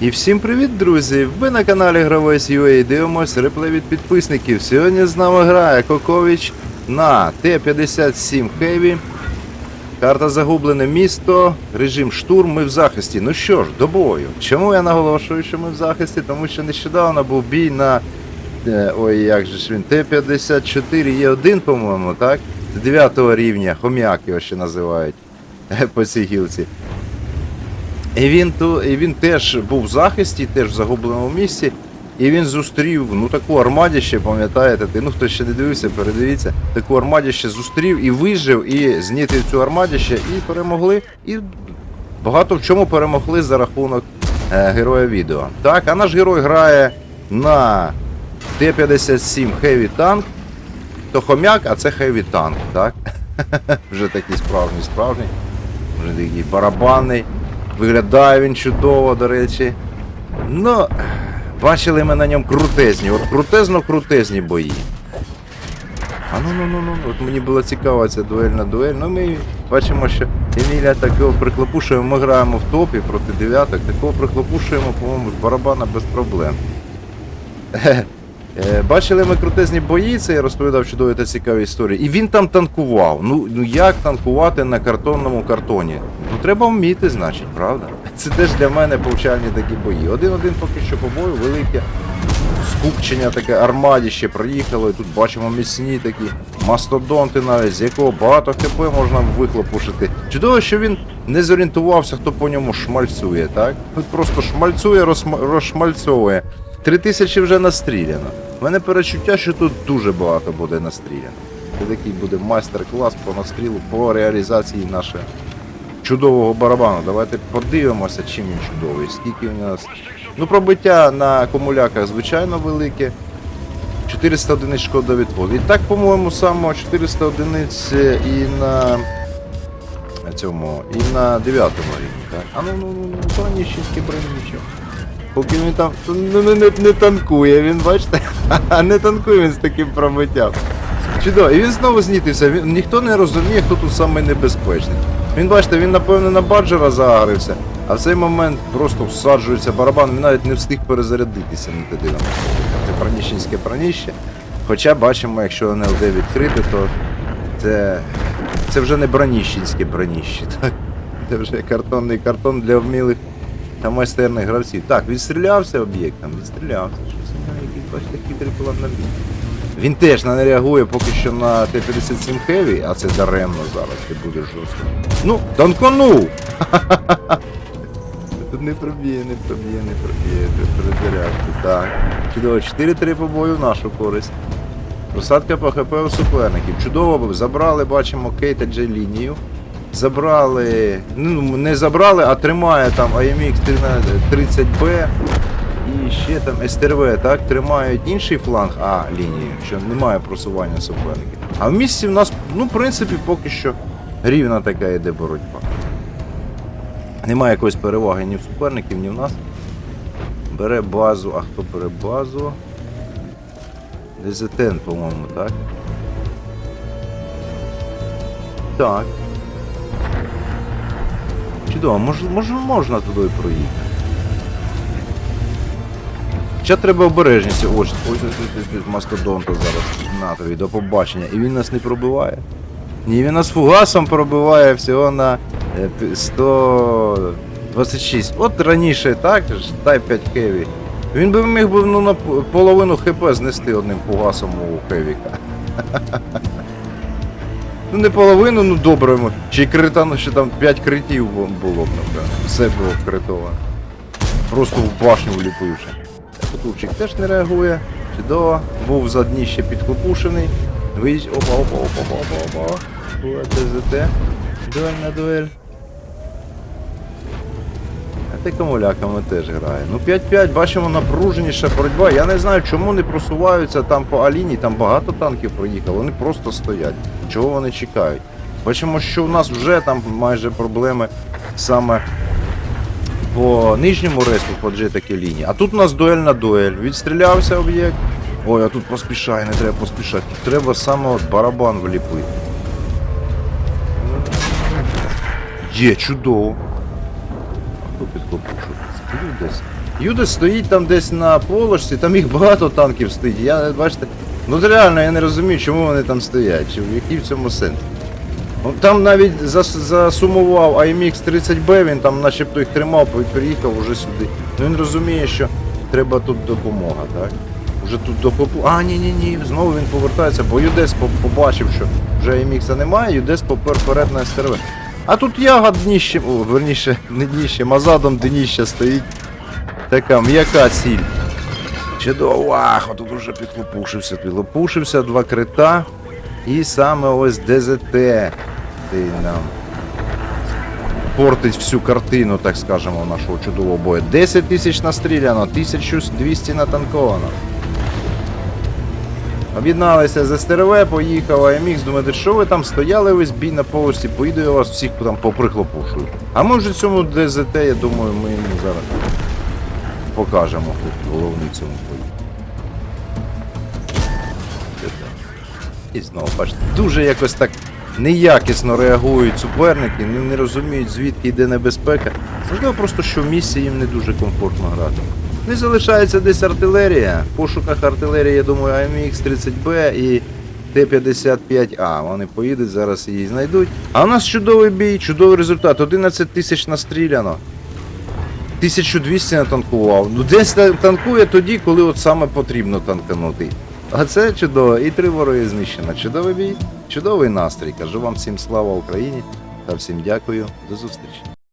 І всім привіт, друзі! Ви на каналі Гравець UA дивимось реплей від підписників. Сьогодні з нами грає Кокович на Т-57 Heavy. Карта загублене місто, режим штурм, ми в захисті. Ну що ж, до бою. Чому я наголошую, що ми в захисті? Тому що нещодавно був бій на. е, Ой, як же ж він, Т-54 Є1, по-моєму, так? З 9 рівня, хом'як його ще називають по цій гілці. І він, ту, і він теж був в захисті, теж в загубленому місці. І він зустрів ну таку армадіще, пам'ятаєте, ти, ну хто ще не дивився, передивіться, таку армадіще зустрів і вижив, і знітив цю армадіще, і перемогли. І багато в чому перемогли за рахунок е, героя відео. Так, а наш герой грає на Т-57 Heavy Tank, то хомяк, а це Heavy Tank, так? Вже такий справжній, справжній. Вже такий барабанний. Виглядає він чудово, до речі. Ну, бачили ми на ньому крутезні, от крутезно-крутезні бої. А ну ну ну ну, от мені було цікаво ця дуельна дуель. Ну ми бачимо, що Еміля такого приклопушуємо, ми граємо в топі проти дев'яток, такого приклопушуємо, по-моєму, з барабана без проблем. Е, Бачили ми крутезні бої, це я розповідав чудові та цікаві історії. І він там танкував. Ну, ну як танкувати на картонному картоні? Ну треба вміти, значить, правда? Це теж для мене повчальні такі бої. Один-один поки що по бою, велике скупчення таке, армадіще проїхало, і тут бачимо міцні такі мастодонти навіть, з якого багато хп можна вихлопушити. Чудово, що він не зорієнтувався, хто по ньому шмальцює, так? Тут просто шмальцює, розшмальцьовує. Три тисячі вже настріляно. У мене перечуття, що тут дуже багато буде настріляно. Це такий буде майстер-клас по настрілу, по реалізації нашого чудового барабану. Давайте подивимося, чим він чудовий. Скільки у нас. Ну, пробиття на акумуляках звичайно велике. 400 одиниць шкода відходу. І так, по-моєму, само 400 одиниць і на цьому, і на 9 рівні. Так? А ну ну ну ну броніщенське бронічо. Поки він там ну, не, не, не танкує, він бачите? не танкує він з таким пробиттям. Чудово, і він знову знітився. Він, ніхто не розуміє, хто тут самий небезпечний. Він, бачите, він напевно на баджера заагрився, а в цей момент просто всаджується барабан, він навіть не встиг перезарядитися на туди нам. Це праніщенське праніще. Хоча бачимо, якщо НЛД відкрите, то це, це вже не броніщенське броніще. Так? Це вже картонний картон для вмілих та майстерних гравців. Так, відстрілявся об'єктом, відстрілявся. Щось у нього якийсь, бачите, хитрий план на. Він теж не реагує поки що на Т-57 Heavy, а це даремно зараз, ти будеш жорстко. Ну, танканув! Тут не проб'є, не проб'є, не проб'є, перезарядку. Так. Чудово, 4-3 по бою в нашу користь. Просадка по ХП у суперників. Чудово, забрали, бачимо, Кейта Джей лінію. Забрали. Ну, не забрали, а тримає там AMX 30B. І ще там СТРВ, так, тримають інший фланг А лінії, що немає просування суперників. А в місті в нас, ну, в принципі, поки що рівна така йде боротьба. Немає якоїсь переваги ні в суперників, ні в нас. Бере базу, а хто бере базу? ДЗТН, по-моєму, так? Так. Чудово, може, може можна туди проїхати. Ще треба обережність. Ось, ось, ось, ось, ось, мастодонта зараз на тобі, до побачення. І він нас не пробиває. Ні, він нас фугасом пробиває всього на е, 126. От раніше, так, ж, тай 5 хеві. Він би міг би ну, на половину хп знести одним фугасом у хевіка. Ну не половину, ну добре. Чи критано, крита, ще там 5 критів було б, напевно. Все було критовано. Просто в башню вліпивши. Потурчик теж не реагує. Чудово. Був за дніще ще підкопушений. Опа, опа, опа, опа, опа, опа. Була ТЗТ. Дуель на дуель. Ти камуляками теж грає. Ну 5-5, бачимо напруженіша боротьба. Я не знаю, чому не просуваються там по Аліні, там багато танків проїхало, вони просто стоять. Чого вони чекають? Бачимо, що у нас вже там майже проблеми саме по нижньому ресту по такі лінії. А тут у нас дуель на дуель. Відстрілявся об'єкт. Ой, а тут поспішай, не треба поспішати. Треба саме от барабан вліпити. Є, чудово. Сплю десь? Юдес стоїть там десь на полошці, там їх багато танків стоїть. Я, бачите, ну реально я не розумію, чому вони там стоять, чи який в цьому сенс. Там навіть засумував IMX 30B, він там начебто їх тримав, приїхав уже сюди. Ну він розуміє, що треба тут допомога, так? Уже тут допопу. А, ні, ні, ні, знову він повертається, бо Юдес побачив, що вже IMX немає, Юдес попер вперед на СТРВ. А тут яга дніще, о, верніше, не дніще, мазадом дніще стоїть. Така м'яка ціль. Чудово, ах, тут уже підлопушився, підлопушився, два крита. І саме ось ДЗТ. Ти нам портить всю картину, так скажемо, нашого чудового бою. 10 тисяч настріляно, 1200 натанковано. Об'єдналися з СТРВ, поїхав АМХ, думаєте, що ви там стояли весь бій на поверсі, поїду я вас всіх там поприхлопушую. А ми вже цьому ДЗТ, я думаю, ми йому зараз покажемо, хто головний цьому бою. І знову, бачите, дуже якось так неякісно реагують суперники, не розуміють, звідки йде небезпека. Можливо, просто що в місці їм не дуже комфортно грати. Не залишається десь артилерія. В пошуках артилерії, я думаю, AMX 30B і Т-55А. Вони поїдуть, зараз її знайдуть. А у нас чудовий бій, чудовий результат. 11 тисяч настріляно. 1200 натанкував. Ну десь танкує тоді, коли от саме потрібно танканути. А це чудово. І три вороги знищено. Чудовий бій, чудовий настрій. Кажу вам всім слава Україні та всім дякую. До зустрічі.